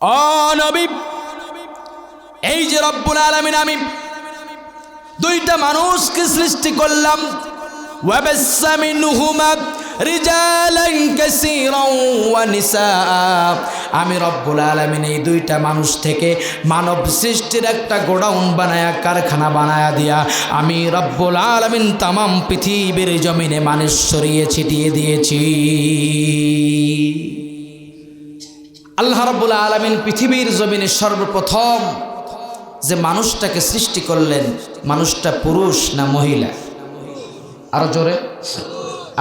অনবী এই যে রব্বুল আলমিন, আমি দুইটা মানুষকে সৃষ্টি করলাম। আমি রব্বুল আলমিন এই দুইটা মানুষ থেকে মানব সৃষ্টির একটা গোডাউন বানায়া, কারখানা বানায়া দিয়া আমি রব্বুল আলমিন তামাম পৃথিবীর জমিনে মানুষ সরিয়ে ছিটিয়ে দিয়েছি। আল্লাহ রব্বুল আলমিন পৃথিবীর জমিনে সর্বপ্রথম যে মানুষটাকে সৃষ্টি করলেন, মানুষটা পুরুষ না মহিলা? আরও জোরে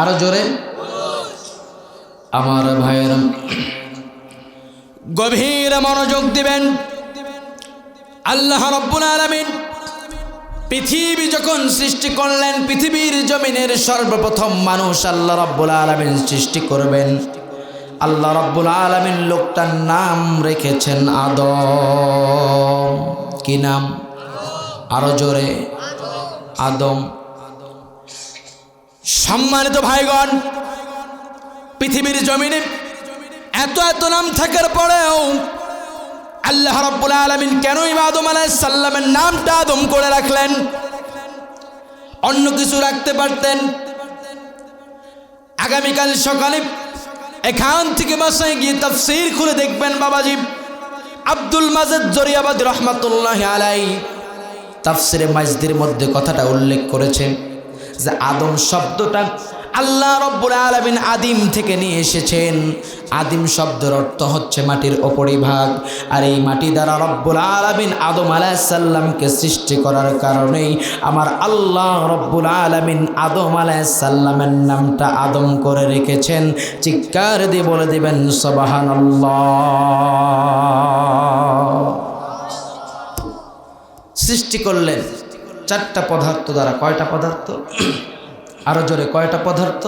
আরও জোরে। আমার ভাইয়ের, গভীর মনোযোগ দিবেন। আল্লাহ রব্বুল আলমিন পৃথিবী যখন সৃষ্টি করলেন, পৃথিবীর জমিনের সর্বপ্রথম মানুষ আল্লাহ রব্বুল আলমিন সৃষ্টি করবেন। আল্লাহ রব্বুল আলমিন লোকটার নাম রেখেছেন আদম। কি নাম? আরও জোরে। আদম। সম্মানিত ভাইগণ, পৃথিবীর জমিনে এত এত নাম থাকার পরেও আল্লাহ রব্বুল আলমিন কেনই আদম আলাইসাল্লামের নামটা আদম করে রাখলেন? অন্য কিছু রাখতে পারতেন? আগামীকাল সকালে এখান থেকে বাসায় গিয়ে তাফসির খুলে দেখবেন বাবাজি। আব্দুল মাজেদ জরিয়াবাদ রহমাতুল্লাহ আলাই তাফসিরে মাজদের মধ্যে কথাটা উল্লেখ করেছেন যে আদম শব্দটা আল্লাহ রব্বুল আলমিন আদিম থেকে নিয়ে এসেছেন। আদিম শব্দের অর্থ হচ্ছে মাটির অপরিভাগ আর এই মাটি দ্বারা রব্বুল আলমিন আদম আলাইসাল্লামকে সৃষ্টি করার কারণেই আমার আল্লাহ রব্বুল আলমিন আদম আলাইসাল্লামের নামটা আদম করে রেখেছেন। চিৎকার দিয়ে বলে দেবেন সবাহান সৃষ্টি করলেন চারটা পদার্থ দ্বারা। কয়টা পদার্থ? আরও জোরে, কয়টা পদার্থ?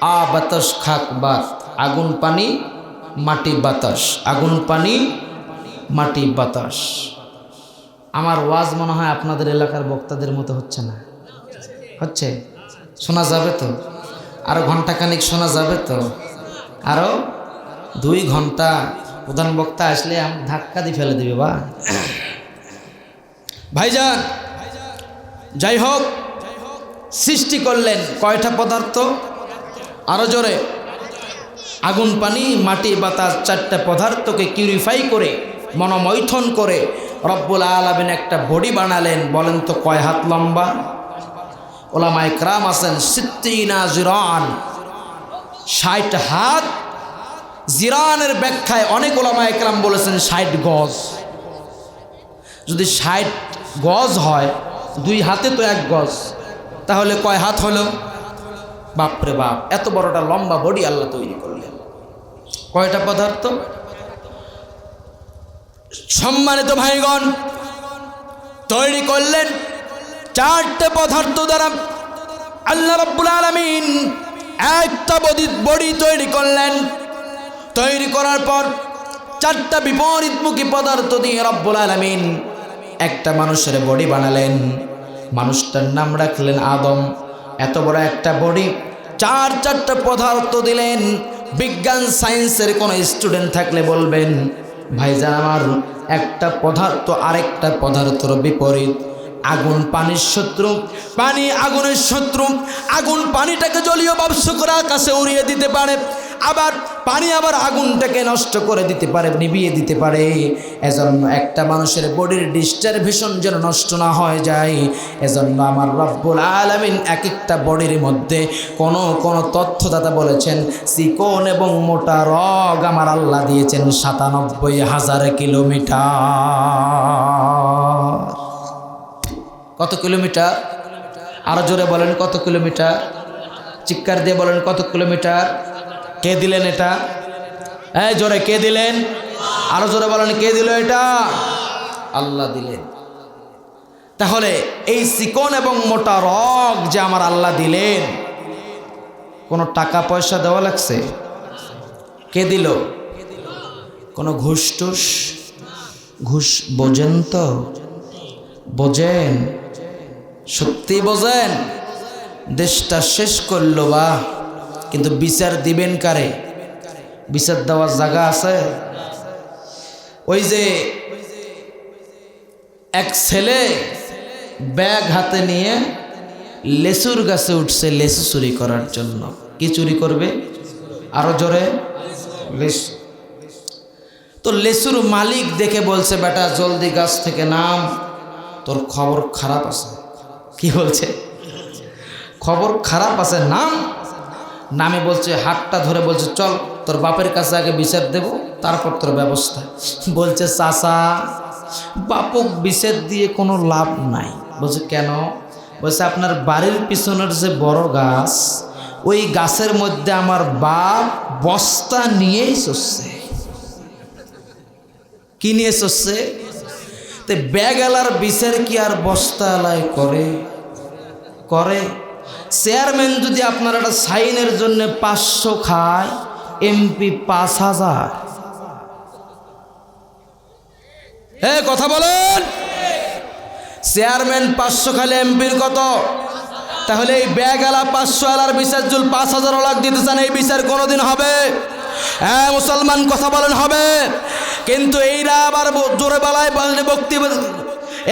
আ, বাতাস, খাক, বাত। আগুন, পানি, মাটি, বাতাস। আগুন, পানি, মাটি, বাতাস। আমার ওয়াজ মনে হয় আপনাদের এলাকার বক্তাদের মতো হচ্ছে না। হচ্ছে? শোনা যাবে তো? আরও ঘন্টাখানিক শোনা যাবে তো? আরও দুই ঘণ্টা প্রধান বক্তা আসলে আমি ধাক্কা দিয়ে ফেলে দেবে, বা? ভাইজান, যাই হোক সৃষ্টি করলেন কয়টা পদার্থ? আরও জোরে। আগুন, পানি, মাটি, বাতাস চারটা পদার্থকে কিউরিফাই করে, মনোমৈথন করে রব্বুল আলমিন একটা বডি বানালেন। বলেন তো কয় হাত লম্বা? ওলামায় ক্রাম আছেন সিদ্দিনা জিরান। ষাট হাত? জিরানের ব্যাখ্যায় অনেক ওলামায় ক্রাম বলেছেন ষাট গজ। যদি ষাট গজ হয়, দুই হাতে তো এক গজ। তাহলে কয় হাত হলো? বাপরে বাপ, এত বড়টা লম্বা বডি আল্লাহ তৈরি করলেন। কয়টা পদার্থ? সম্মানিত ভাইগণ, তৈরি করলেন চারটে পদার্থ দ্বারা আল্লাহ রব্বুল আলমিন একটা বডি বডি তৈরি করলেন। তৈরি করার পর চারটা বিপরীতমুখী পদার্থ দিয়ে রব্বুল আলমিন একটা মানুষের বডি বানালেন। মানুষটার নাম রাখলেন আদম। এত বড় একটা বডি, চার চারটা পদার্থ দিলেন। বিজ্ঞান, সায়েন্সের কোনো স্টুডেন্ট থাকলে বলবেন ভাই ভাইজান, আমার একটা পদার্থ আরেকটা পদার্থর বিপরীত। আগুন, পানির শত্রু, পানি আগুনের শত্রু। আগুন, পানিটাকে জলীয় বাষ্প করে আকাশে উড়িয়ে দিতে পারে। আবার পানি আবার আগুনটাকে নষ্ট করে দিতে পারে নিভিয়ে দিতে পারে। এজন্য একটা মানুষের বডির ডিস্টারভেশন যেন নষ্ট না হয়ে যায়। এজন্য আমার রব্বুল আলমিন এক একটা বডির মধ্যে কোনো কোনো তথ্যদাতা বলেছেন চিকন এবং মোটা রগ আমার আল্লাহ দিয়েছেন সাতানব্বই হাজার কিলোমিটার। কত কিলোমিটার? আরও জোরে বলেন কত কিলোমিটার? চিৎকার দিয়ে বলেন কত কিলোমিটার? কে দিলেন এটা? এই জোরে কে দিলেন? আরও জোরে বলেন, কে দিল এটা? আল্লাহ দিলেন। তাহলে এই চিকন এবং মোটা রগ যে আমার আল্লাহ দিলেন, কোনো টাকা পয়সা দেওয়া লাগছে? কে দিল? কোনো ঘুষ টুস ঘুষ বোঝেন তো? বোঝেন? সত্যি বোঝেন? দেশটা শেষ করল বা? কিন্তু বিচার দিবেন কারে? বিচার দেওয়ার জায়গা আছে? ওই যে এক ছেলে ব্যাগ হাতে নিয়ে লেসুর গাছে উঠছে লেসু চুরি করার জন্য। কি চুরি করবে? আরও জোরে। লেসু তো লেসুর মালিক দেখে বলছে, বেটা, জলদি গাছ থেকে নাম। তোর খবর খারাপ আছে। কি বলছে? খবর খারাপ আছে, নাম নামে বলছে, হাতটা ধরে বলছে, চল, তোর বাপের কাছে আগে বিচার দেব, তারপর তোর ব্যবস্থা। বলছে, চাচা বাপক বিচার দিয়ে কোনো লাভ নাই। বলছে, কেন? বলছে, আপনার বাড়ির পিছনের যে বড় গাছ, ওই গাছের মধ্যে আমার বাপ বস্তা নিয়েই চলছে কি নিয়ে চলছে তো, ব্যাগ এলার বিচার কি আর বস্তা এলাই করে? করে? চেয়ারম্যান যদি আপনার একটা সাইনের জন্য পাঁচশো খায় এমপি পাঁচ হাজার। এ, কথা বলেন। চেয়ারম্যান পাঁচশো খালে এমপির কত? তাহলে এই ব্যাগ আলা পাঁচশো আলার বিচার জুল পাঁচ হাজার লাখ দিতে চান, এই বিচার কোনোদিন হবে? হ্যাঁ মুসলমান কথা বলেন, হবে? কিন্তু এইরা আবার জোরে বেলায় বক্তি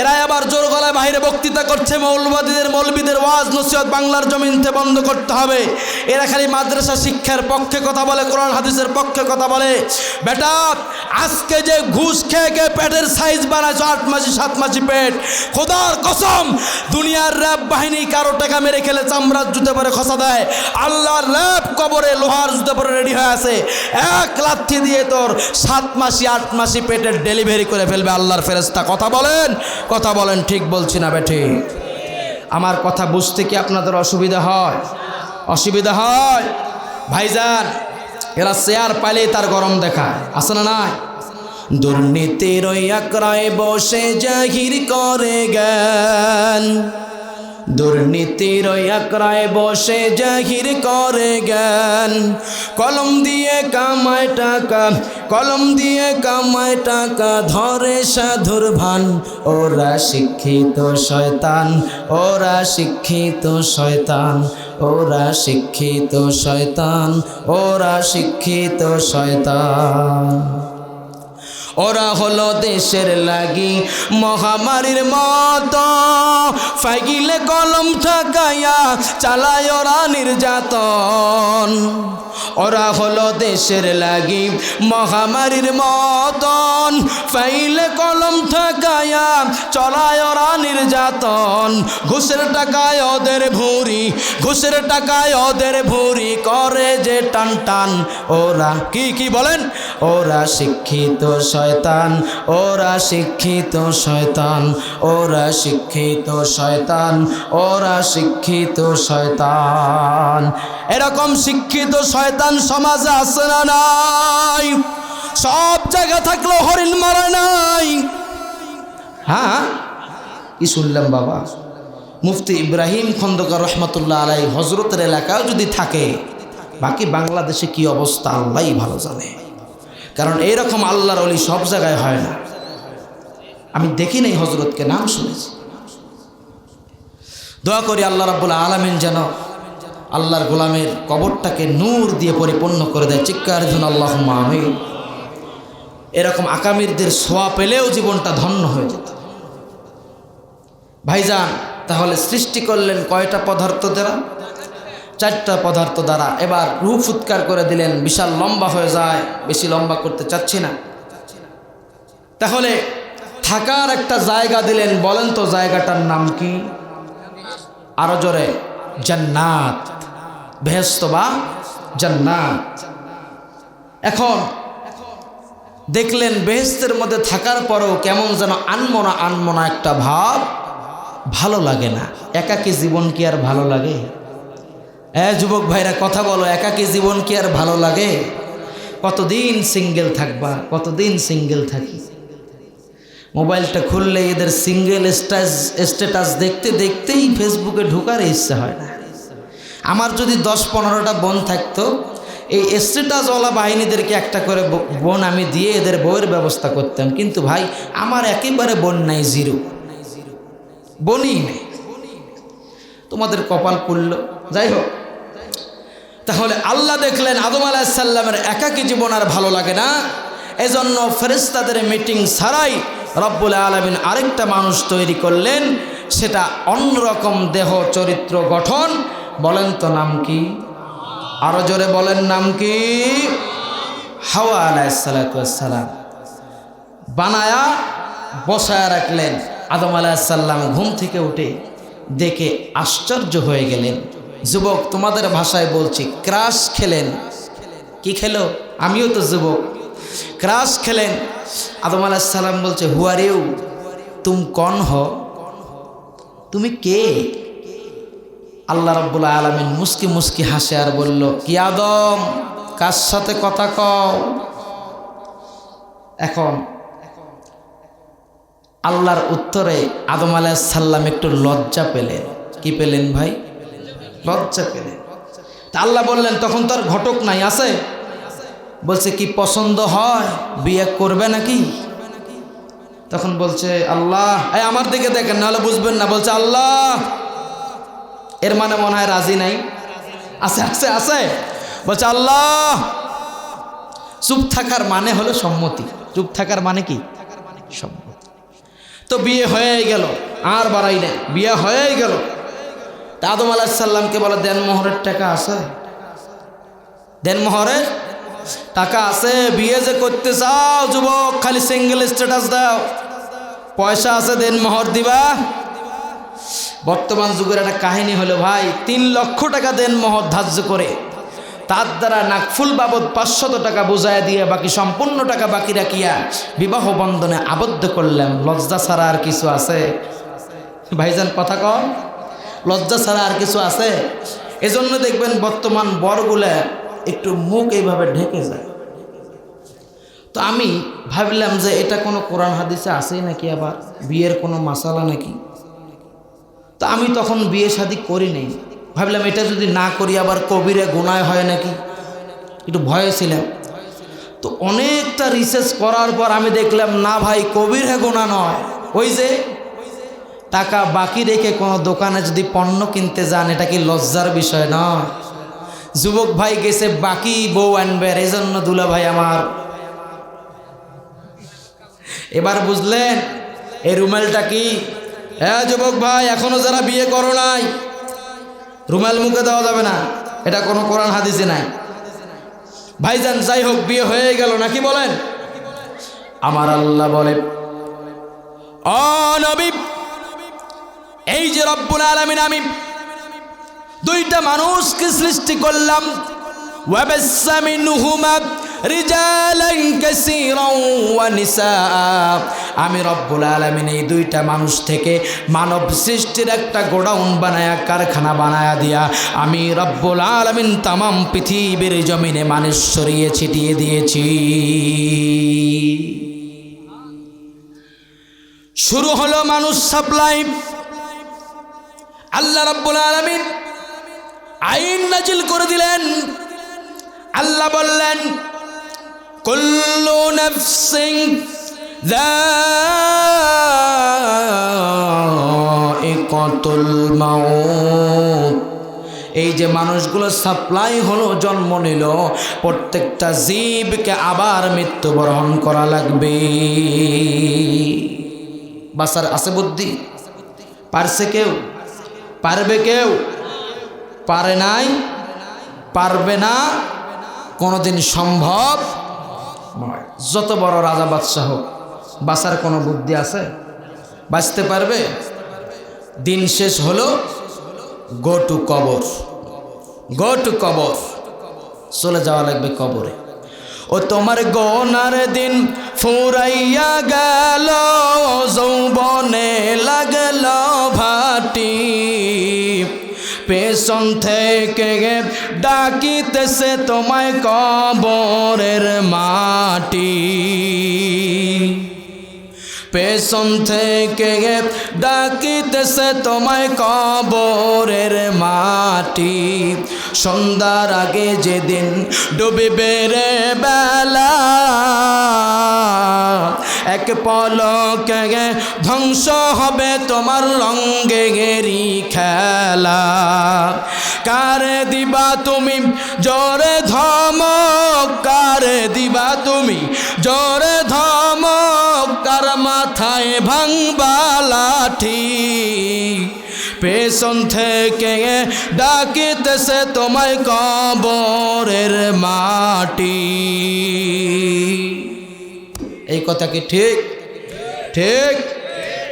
এরা আবার জোর গলায় বাহিরে বক্তৃতা করছে, মৌলবাদীদের, মৌলবীদের ওয়াজ, নসিহত বাংলার জমিনতে বন্ধ করতে হবে। এরা খালি মাদ্রাসা শিক্ষার পক্ষে কথা বলে, কোরআন হাদিসের পক্ষে কথা বলে। বেটা, আজকে যে ঘুষ খেয়ে খেয়ে পেটের সাইজ বানাইছো আট মাসি, সাত মাসি পেট, খোদার কসম, দুনিয়ার র্যাব বাহিনী কারও টাকা মেরে খেলে চামড়ার জুতে পরে খসা দেয়, আল্লাহর র্যাব কবরে লোহার জুতে পরে রেডি হয়ে আছে। এক লাথি দিয়ে তোর সাত মাসি, আট মাসি পেটের ডেলিভারি করে ফেলবে আল্লাহর ফেরেস্তা কথা বলেন কথা বলেন ঠিক বলছি না বেঠে। আমার কথা বুঝতে কি আপনাদের অসুবিধা হয়? অসুবিধা হয়? ভাইজান, এরা চেয়ার পাইলে তার গরম দেখায়, আছে না নাই? দুর্নীতির বসে জাহির করে জ্ঞান। দুর্নীতির ওই আক্রায় বসে জাহির করে জ্ঞান। কলম দিয়ে কামায় টাকা, কলম দিয়ে কামায় টাকা ধরে সাধুর ভান। ওরা শিক্ষিত শয়তান, ওরা শিক্ষিত শয়তান, ওরা শিক্ষিত শয়তান, ওরা শিক্ষিত শয়তান। ওরা হলো দেশের লাগি মহামারীর মতো। ফাইগিলে কলম ঠাকাইয়া চালায় ওরা নির্যাতন। ওরা হলো দেশের লাগি মহামারীর মতন। ফাইলে কলম ঠাকাইয়া চলায় ওরা নির্যাতন। ঘুষের টাকায় ওদের ভুঁড়ি, ঘুষের টাকায় ওদের ভুঁড়ি করে যে টান টান। ওরা কি কি বলেন? ওরা শিক্ষিত শয়তান, ওরা শিক্ষিত শয়তান, ওরা শিক্ষিত শয়তান, ওরা শিক্ষিত শয়তান। এরকম শিক্ষিত শয়তান সমাজে আছে না নাই? সব জায়গা থাকলেও হরিণ মারা নাই। হ্যাঁ কি শুনলাম বাবা? মুফতি ইব্রাহিম খন্দকার রহমতুল্লাহ আলাই হজরতের এলাকাও যদি থাকে, বাকি বাংলাদেশে কি অবস্থা? আল্লাহই ভালো জানে। কারণ এইরকম আল্লাহর অলি সব জায়গায় হয় না। আমি দেখি নাই হজরতকে নাম শুনেছি। দোয়া করি আল্লাহ রাবুল আলমিন যেন আল্লাহর গোলামের কবরটাকে নূর দিয়ে পরিপূর্ণ করে দেয়। চিৎকার জন্য আল্লাহ আমি এরকম আকামিরদের সোয়া পেলেও জীবনটা ধন্য হয়ে যেত। ভাইজান, তাহলে সৃষ্টি করলেন কয়টা পদার্থ দ্বারা? চারটা পদার্থ দ্বারা এবার রূপ ফুৎকার করে দিলেন, বিশাল লম্বা হয়ে যায়, বেশি লম্বা করতে চাচ্ছি না। তাহলে থাকার একটা জায়গা দিলেন, বলেন তো জায়গাটার নাম কি? আরও জোরে, জান্নাত বেহস্ত বা জান্নাত। এখন দেখলেন বেহেস্তের মধ্যে থাকার পরেও কেমন যেন আনমনা আনমনা একটা ভাব, ভালো লাগে না। একাকী জীবন কি আর ভালো লাগে? হ্যাঁ যুবক ভাইরা, কথা বলো, একাকী জীবন কি আর ভালো লাগে? কতদিন সিঙ্গেল থাকবা? কতদিন সিঙ্গেল থাকি? মোবাইলটা খুললে এদের সিঙ্গেল স্ট্যাটাস দেখতে দেখতেই ফেসবুকে ঢোকার ইচ্ছা হয় না। আমার যদি দশ পনেরোটা বোন থাকতো, এই স্ট্যাটাসওয়ালা বাহিনীদেরকে একটা করে বোন আমি দিয়ে এদের বইয়ের ব্যবস্থা করতাম। কিন্তু ভাই, আমার একেবারে বোন নাই, জিরো। বনই নেই। তোমাদের কপাল পুরল যাই হোক তাহলে আল্লাহ দেখলেন আদম আলাহিসাল্লামের একাকী জীবন আর ভালো লাগে না। এজন্য ফেরেস্তাদের মিটিং ছাড়াই রব্বুল আলমিন আরেকটা মানুষ তৈরি করলেন, সেটা অন্যরকম দেহ চরিত্র গঠন। বলেন তো নাম কি? আরও জোরে বলেন নাম কি? হাওয়া আলাইসালাম বানায়া বসায় রাখলেন। আদম আলাহিসাল্লাম ঘুম থেকে উঠে দেখে আশ্চর্য হয়ে গেলেন। যুবক, তোমাদের ভাষায় বলছি, ক্রাশ খেলেন। কি খেলো? আমিও তো যুবক। ক্রাশ খেলেন। আদম আলাহিসাল্লাম বলছে হুয়ারেও তুম কন হ? তুমি কে? আল্লাহ রব্বুল আলমিন মুস্কি মুস্কি হাসে আর বলল, কি আদম? কার সাথে কথা কও? এখন আল্লাহর উত্তরে আদম আলাইসাল্লাম একটু লজ্জা পেলেন। কি পেলেন ভাই? লজ্জা পেলেন তা আল্লাহ বললেন, তখন তার ঘটক নাই, আছে? বলছে, কি পছন্দ হয়, বিয়ে করবে নাকি? তখন বলছে, আল্লাহ, এই আমার দিকে দেখেন, নাহলে বুঝবেন না। বলছে, আল্লাহ, এর মানে মনে হয় রাজি নাই। আছে আছে আছে। বলছে, আল্লাহ, চুপ থাকার মানে হলো সম্মতি। চুপ থাকার মানে কি? সম্মতি। তো বিয়ে হয়ে গেল, আর বাড়াই না বিয়ে হয়ে গেল। তা আদম আলাহিসাল্লামকে বলে, দেন মোহরের টাকা আছে। দেন মোহরের টাকা আছে, বিয়ে যে করতে চাও, যুবক, খালি সিঙ্গেল স্ট্যাটাস দাও। পয়সা আছে, দেন মোহর দিবা। বর্তমান যুগের একটা কাহিনী হলো, ভাই, তিন লক্ষ টাকা দেন মোহর ধার্য করে। তার দ্বারা নাকফুল বাবদ পাঁচশত টাকা বোঝায় দিয়ে বাকি সম্পূর্ণ টাকা বাকি রাখিয়া বিবাহ বন্ধনে আবদ্ধ করলাম। লজ্জা ছাড়া আর কিছু আছে? ভাইজান, কথা কম লজ্জা ছাড়া আর কিছু আছে? এজন্য দেখবেন বর্তমান বরগুলা একটু মুখ এইভাবে ঢেকে যায়। তো আমি ভাবলাম যে এটা কোনো কোরআন হাদিসে আসেই নাকি আবার? বিয়ের কোনো মাসালা নাকি? তো আমি তখন বিয়ে শাদি করি নাই। ভাবলাম এটা যদি না করি আবার কবিরে গুনায় হয় নাকি? একটু ভয়ে ছিলাম। তো অনেকটা রিসার্চ করার পর আমি দেখলাম, না ভাই, কবিরে গোনা নয়। ওই যে টাকা বাকি রেখে কোনো দোকানে যদি পণ্য কিনতে যান, এটা কি লজ্জার বিষয় নয় যুবক ভাই গেছে, বাকি বউ আনবে এই জন্য দুলা ভাই আমার। এবার বুঝলেন, এই রুমালটা কি? হ্যাঁ যুবক ভাই, এখনও যারা বিয়ে করো নাই, রুমাল মুখে দেওয়া যাবে না। এটা কোনো কোরআন হাদিসে নাই। ভাইজান, যাই হোক, বিয়ে হয়ে গেল, নাকি বলেন? আমার আল্লাহ বলে, অ নবী এই যে রব্বুল আলমিন, আমি দুইটা মানুষকে সৃষ্টি করলাম। আমি রব্বুল আলমিন এই দুইটা মানুষ থেকে মানব সৃষ্টির একটা গোডাউন বানায়া, কারখানা বানায়া দিয়া আমি রব্বুল আলমিন তামাম পৃথিবীর জমিনে মানুষ সরিয়ে ছিটিয়ে দিয়েছি। শুরু হলো মানুষ সাপ্লাই। আল্লাহ রব্বুল আলমিন আইন নাজিল করে দিলেন। আল্লাহ বললেন, কুল্লু নফসিং কতুল মাউত। এই যে মানুষগুলো সাপ্লাই হলো, জন্ম নিল, প্রত্যেকটা জীবকে আবার মৃত্যুবরণ করা লাগবে। বাসার আছে বুদ্ধি পারছে কেউ? পারবে কেউ? পারে নাই? পারবে না? কোনোদিন সম্ভব যত বড় রাজা বাদশাহ বাঁচার কোনো বুদ্ধি আছে? বাঁচতে পারবে? দিন শেষ হলো গো টু কবর। গো টু কবর। চলে যাওয়া লাগবে কবরে। ও তোমার গনার দিন ফুরাইয়া গেল, যৌবনে লাগল ভাটি। পেছন থেকে ডাকিতেছে তোমায় কবরের মাটি। পেছন থেকে ডাকিতেছে তোমায় কবরের মাটি। সন্ধ্যার আগে যেদিন ডুবিবে রে বেলা, এক পলকে ধ্বংস হবে তোমার রঙ্গে গেরি খেলা। কারে দিবা তুমি জোরে ধমক, কারে দিবা তুমি জোরে ধমক তার মাথায় ভাঙবা লাঠি? পেছন থেকে ডাকিতেছে তোমায় কবরের মাটি। এই কথা কি ঠিক? ঠিক?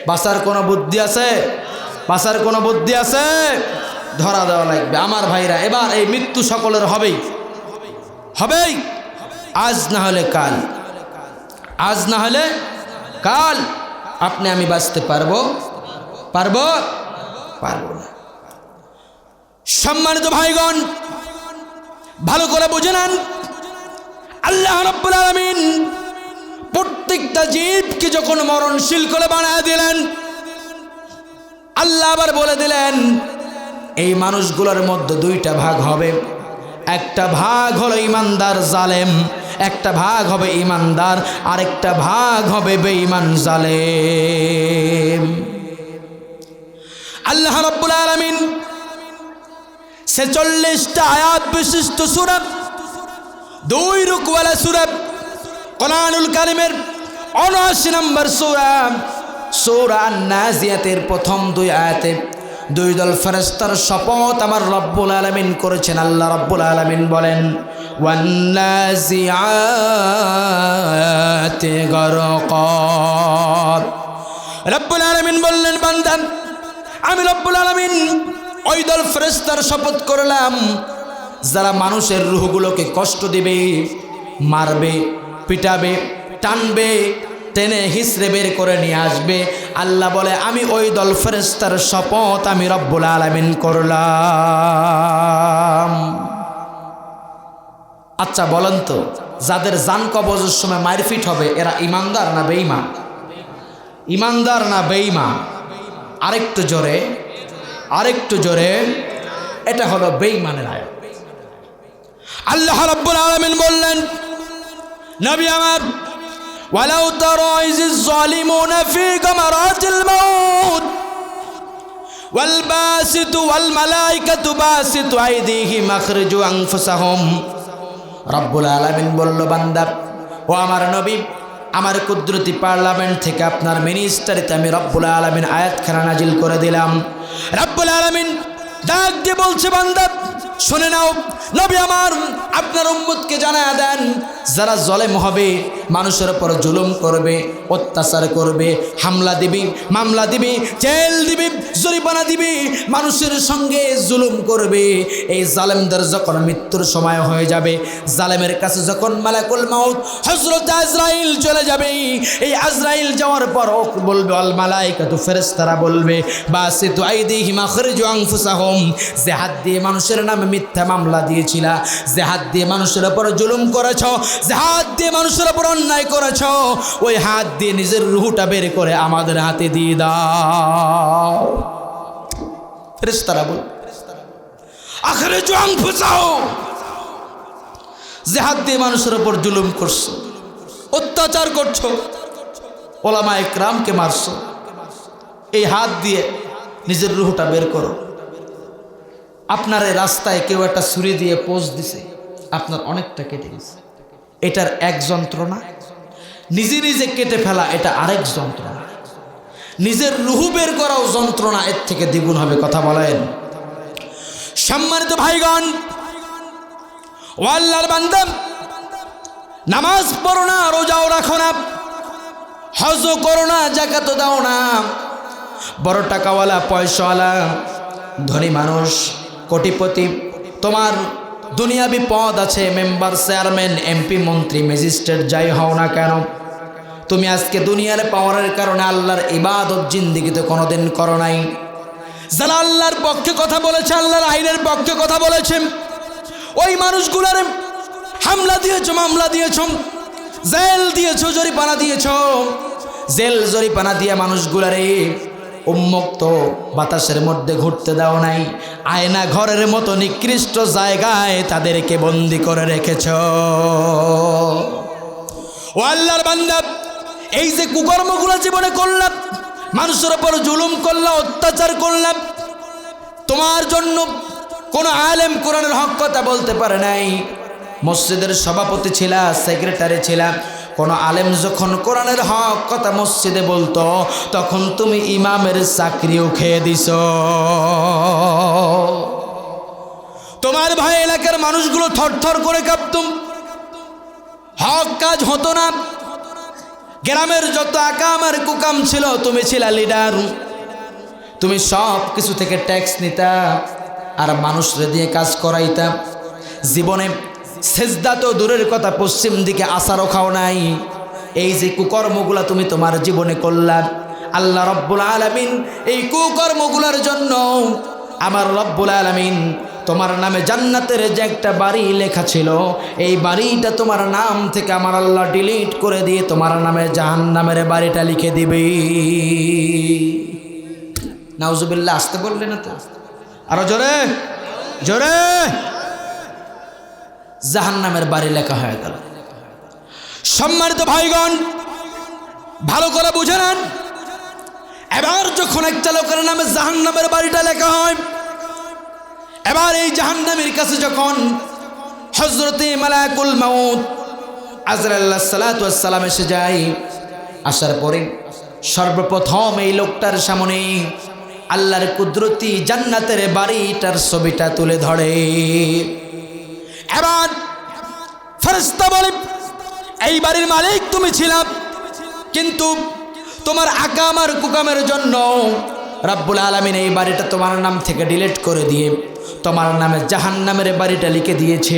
বাসার কোনো বুদ্ধি আছে? বাসার কোনো বুদ্ধি আছে? ধরা দেওয়া লাগবে। আমার ভাইরা, এবার এই মৃত্যু সকলের হবেই। হবেই? আজ না হলে কাল। আজ না হলে কাল। আপনি আমি বাঁচতে পারব? পারব? পারব না। সম্মানিত ভাইগণ, ভালো করে বুঝে নেন। আল্লাহ রব্বুল আলামিন প্রত্যেকটা জীবকে যখন মরণশীল করে বানায় দিলেন, আল্লাহ আবার বলে দিলেন, এই মানুষগুলোর মধ্যে দুইটা ভাগ হবে। একটা ভাগ হলো ইমানদার জালেম, একটা ভাগ হবে ইমানদার, আরেকটা ভাগ হবে বেঈমান জালেম। আল্লাহ রব্বুল আলামিন ছেচল্লিশটা আয়াত বিশিষ্ট সুরত দুই রুকওয়ালা সুরত কোরআনুল কারিমের উনআশি নম্বর সূরা, সৌরা নাজিয়াতের প্রথম দুই আয়াতে, দুই দল ফেরেশতার শপথ আমার রব্বুল আলামিন করেছেন। আল্লাহ রব্বুল আলামিন বলেন রব্বুল আলমিন বললেন, বান্দা আমি রব্বুল আলামিন ওই দল ফেরেশতার শপথ করলাম, যারা মানুষের রুহগুলোকে কষ্ট দিবে, মারবে, পিটাবে, টানবে, টেনে হিসড়ে বের করে নিয়ে আসবে। আল্লাহ বলে, আমি ওই দল ফেরেস্তার শপথ আমি রব্বুল আলমিন করলাম। আচ্ছা বলেন তো, যাদের জান কবজের সময় মারপিট হবে, এরা ইমানদার না বেঈমান? ইমানদার না বেঈমান? আরেকটু জোরে আরেকটু জোরে এটা হলো বেঈমানের আয় আল্লাহ রব্বুল আলমিন বললেন নবী আমার ولو ترى إذ الظالمون في غمرات الموت والباسط والملائكة باسط أيديهم أخرجوا أنفسهم রব্বুল আলমিন বলল বান্দা ও আমার নবী আমার কুদরতি পার্লামেন্ট থেকে আপনার মিনিস্টারিতে আমি রব্বুল আলমিন আয়াতখানা নাজিল করে দিলাম। রব্বুল আলমিন ডাক দিয়ে বলছে, বান্দা, শুনে নাও। নবী আমার, আপনার উম্মতকে জানায় দেন, যারা জলেম হবে, মানুষের উপর জুলুম করবে, অত্যাচার করবে, হামলা দিবি, মামলা দিবি, জেল দিবি, জরিমানা দিবি, মানুষের সঙ্গে জুলুম করবে। এই জালেমদের যখন মৃত্যুর সময় হয়ে যাবে, জালেমের কাছে যখন মালাকুল মাউত হজরত আজরাইল চলে যাবে, এই আজরাইল যাওয়ার পর ও বলবে অল মালাইকাতু ফেরেশতারা বলবে, বাসিতু আইদিহিম আখরিজু আনফুসাহুম যে হাত দিয়ে মানুষের নামে মিথ্যা মামলা দিয়েছিলা। হাত দিয়ে মানুষের উপর জুলুম করেছ হাত দিয়ে মানুষের উপর অন্যায় করেছ, ওই হাত দিয়ে নিজের রুহুটা বের করে আমাদের হাতে দিয়ে দাও। ফেরেশতারা বল আখরে জং দিয়ে মানুষের উপর জুলুম করছ, অত্যাচার করছ ওলামা একরামকে মারছো। এই হাত দিয়ে নিজের রুহটা বের করো। আপনার রাস্তায় কেউ একটা ছুরি দিয়ে পোজ দিছে, আপনার অনেকটা কেটে গেছে। এটার এক যন্ত্রণা, নিজে নিজে কেটে ফেলা এটা আরেক যন্ত্রণা। নিজের রুহু বের করাও যন্ত্রণা, এর থেকে দ্বিগুণ হবে, কথা বলেন। সম্মানিত ভাইগণ, ও আল্লাহর বান্দা, নামাজ পড়ো না, রোজাও রাখো না হজ করো না জাকাত দাও না। বড় টাকাওয়ালা, পয়সাওয়ালা, ধনী মানুষ। কোটিপতি, তোমার দুনিয়াবি পদ আছে মেম্বার, চেয়ারম্যান, এমপি, মন্ত্রী, ম্যাজিস্ট্রেট, যাই হও না কেন। তুমি আজকে দুনিয়ার পাওয়ারের কারণে আল্লাহর ইবাদত জিন্দিগিতে কোনোদিন করো নাই। যারা আল্লাহর পক্ষে কথা বলেছে, আল্লাহর আইনের পক্ষে কথা বলেছে, ওই মানুষগুলার হামলা দিয়েছ, মামলা দিয়েছ, জেল দিয়েছ জরিপানা দিয়েছ। জেল জরিপানা দিয়ে মানুষগুলারে উন্মুক্ত, বাতাসের মধ্যে ঘুরতে দাও নাই। আয়না ঘরের মতো নিকৃষ্ট জায়গায় তাদেরকে বন্দি করে রেখেছ। ও আল্লাহর বান্দা, এই যে কুকর্মগুলো জীবনে করলাম, মানুষের ওপর জুলুম করলাম, অত্যাচার করলাম, তোমার জন্য কোনো আলেম কোরআনের হক কথা বলতে পারে নাই। মসজিদের সভাপতি ছিলা, সেক্রেটারি ছিলাম কোন আলেম যখন কোরআনের হক কথা মসজিদে বলতো, তখন তুমি ইমামের চাকরিও খেয়ে দিছ। তোমার ভাই এলাকার মানুষগুলো থরথর করে কাঁপতুম। হক কাজ হতো না। গ্রামের যত আকাম আর কুকাম ছিল, তুমি ছিলা লিডার। তুমি সব কিছু থেকে ট্যাক্স নিতা, আর মানুষরে দিয়ে কাজ করাইতা। জীবনে সেজদা তো দূরের কথা, পশ্চিম দিকে আসারও খাও নাই। এই যে কুকর্মগুলা তুমি তোমার জীবনে করলা, আল্লাহ রব্বুল আলমিন এই কুকর্মগুলোর জন্য আমার রব্বুল আলমিন তোমার নামে জান্নাতের যে একটা বাড়ি লেখা ছিল, এই বাড়িটা তোমার নাম থেকে আমার আল্লাহ ডিলিট করে দিয়ে তোমার নামে জাহান নামের বাড়িটা লিখে দিবে। নাউজুবিল্লাহ, আসতে বললে না তো? আরও জোরে জোরে। জাহান নামের বাড়ি লেখা হয়ে গেল। সম্মানিত ভাইগণ, ভালো করে বুঝে নেন। এবার যখন একটা লোকের নামে জাহান নামের বাড়িটা লেখা হয়, এবার এই জাহান্নামের কাছে যখন হজরতে মালাকুল মাউত আজরাল্লাহ সালাতাম এসে যায়, আসার পরে সর্বপ্রথম এই লোকটার সামনে আল্লাহর কুদরতি জান্নাতের বাড়িটার ছবিটা তুলে ধরে। এবার ফেরেস্তা বলে, এই বাড়ির মালিক তুমি ছিলাম কিন্তু তোমার আকাম আর কুকামের জন্য রাব্বুল আলমিন এই বাড়িটা তোমার নাম থেকে ডিলিট করে দিয়ে, তোমার নামে জাহান নামের বাড়িটা লিখে দিয়েছে।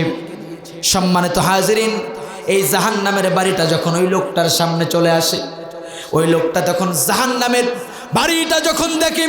সম্মানিত হাজিরিন, এই জাহান নামের বাড়িটা যখন ওই লোকটার সামনে চলে আসে, ওই লোকটা তখন জাহান নামের বাড়িটা যখন দেখে,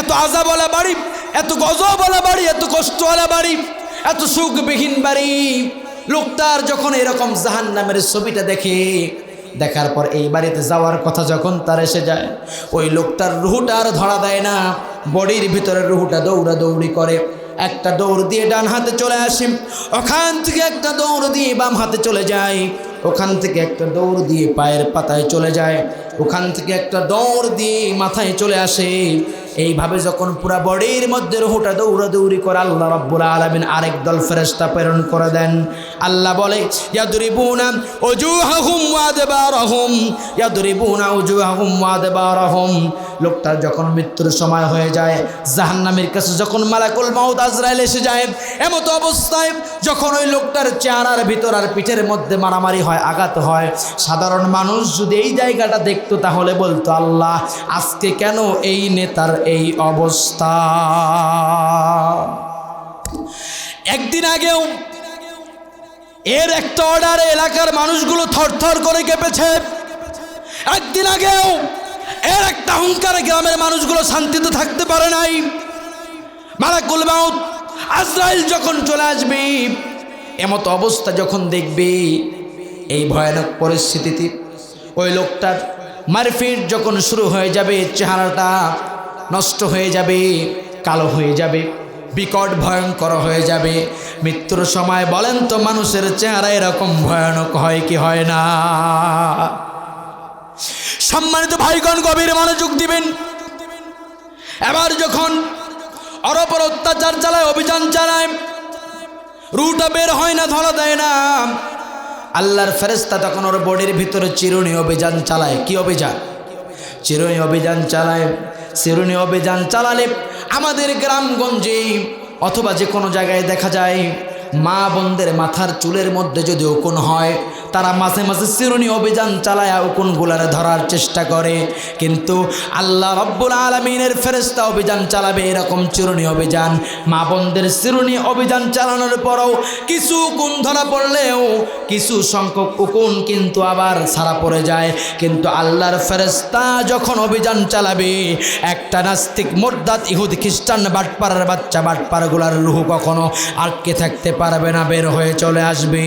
এত আজাবলা বাড়ি, এত গজবলা বাড়ি, এত কষ্টওয়ালা বাড়ি এত সুখবিহীন বাড়ি। লোকটার যখন এরকম জাহান নামের ছবিটা দেখে, দেখার পর এই বাড়িতে যাওয়ার কথা যখন তার এসে যায়, ওই লোকটার রুহুটা আর ধরা দেয় না। বডির ভিতরে রুহুটা দৌড়া দৌড়ি করে। একটা দৌড় দিয়ে ডান হাতে চলে আসি। ওখান থেকে একটা দৌড় দিয়ে বাম হাতে চলে যায়। ওখান থেকে একটা দৌড় দিয়ে পায়ের পাতায় চলে যায়। ওখান থেকে একটা দৌড় দিয়ে মাথায় চলে আসে। এইভাবে যখন পুরা বডির মধ্যে রুহুটা দৌড়াদৌড়ি করে আল্লাহ রব্বুল আলমিন আরেক দল ফেরেস্তা প্রেরণ করে দেন। আল্লাহ বলে, ইয়াদুরিবুনা ওজুহাহুম ওয়াদবারহুম ইয়াদুরিবুনা ওজুহাহুম ওয়াদবারহুম লোকটার যখন মৃত্যুর সময় হয়ে যায়, জাহান্নামের কাছে যখন মালাকুল মাউত আজরাইল এসে যায়, এমতো অবস্থায় যখন ওই লোকটার চেহারার ভিতর আর পিঠের মধ্যে মারামারি হয়, আঘাত হয়, সাধারণ মানুষ যদি এই জায়গাটা দেখতো তাহলে বলতো, আল্লাহ, আজকে কেন এই নেতার এই অবস্থা? একদিন আগেও এর একটা অর্ডারে এলাকার মানুষগুলো থরথর করে কেঁপেছে। একদিন আগেও এর একটা অহংকারে গ্রামের মানুষগুলো শান্তিতে থাকতে পারে নাই। মালাকুল মাউত আজরাইল যখন চলে আসবে, এমতো অবস্থা যখন দেখবে, এই ভয়ানক পরিস্থিতিতে ওই লোকটার মারফিট যখন শুরু হয়ে যাবে, চেহারাটা নষ্ট হয়ে যাবে, কালো হয়ে যাবে, বিকট ভয়ঙ্কর হয়ে যাবে। মৃত্যুর সময় বলেন তো, মানুষের চেহারা এরকম ভয়ানক হয় কি হয় না? সম্মানিত ভাইগণ, গভীর মনোযোগ দিবেন। এবার যখন অরপর অত্যাচার চালায়, অভিযান চালায় রুটা বের হয় না ধরা দেয় না। আল্লাহর ফেরেস্তা তখন ওর বডির ভিতরে চিরুনি অভিযান চালায়। কি অভিযান? চিরুনি অভিযান চালায়। চিরুনি অভিযান চালালে আমাদের গ্রামগঞ্জে অথবা যে কোনো জায়গায় দেখা যায়, মা বোনদের মাথার চুলের মধ্যে যদি উকুন হয় তারা মাঝে মাঝে চিরুনি অভিযান চালায় উকুনগুলারে ধরার চেষ্টা করে। কিন্তু আল্লাহ রব্বুল আলমিনের ফেরেস্তা অভিযান চালাবে এরকম চিরুনি অভিযান। মা বোনদের চিরুনি অভিযান চালানোর পরও কিছু উকুন ধরা পড়লেও কিছু সংখ্যক উকুন কিন্তু আবার ছাড়া পড়ে যায়। কিন্তু আল্লাহর ফেরেস্তা যখন অভিযান চালাবে, একটা নাস্তিক মোরদাত ইহুদ খ্রিস্টান বাটপাড়ার বাচ্চা বাটপাড়াগুলার রুহু কখনো আটকে থাকতে পারবে না, বের হয়ে চলে আসবে।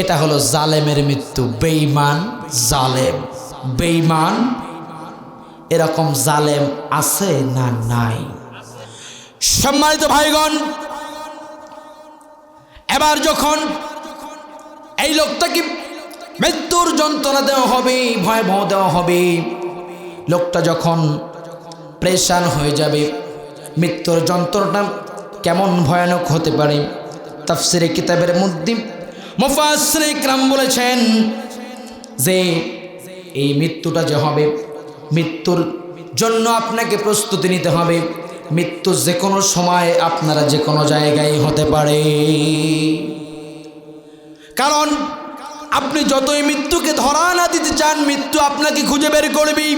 এটা হলো জালেমের মৃত্যু বেইমান জালেম। বেইমান এরকম জালেম আছে না নাই? সম্মানিত ভাইগণ, এবার যখন এই লোকটাকে মৃত্যুর যন্ত্রণা দেওয়া হবে, ভয়াবহ দেওয়া হবে, লোকটা যখন প্রেশান হয়ে যাবে, মৃত্যুর যন্ত্রণা কেমন ভয়ানক হতে পারে? তাফসিরে কিতাবের মধ্যে মুফাসরিকরাম বলেছেন যে এই মৃত্যুটা যে হবে, মৃত্যুর জন্য আপনাকে প্রস্তুতি নিতে হবে। মৃত্যু যে কোনো সময় আপনারা যে কোনো জায়গায় হতে পারে। কারণ আপনি যতই মৃত্যুকে ধরা না দিতে চান, মৃত্যু আপনাকে খুঁজে বের করবি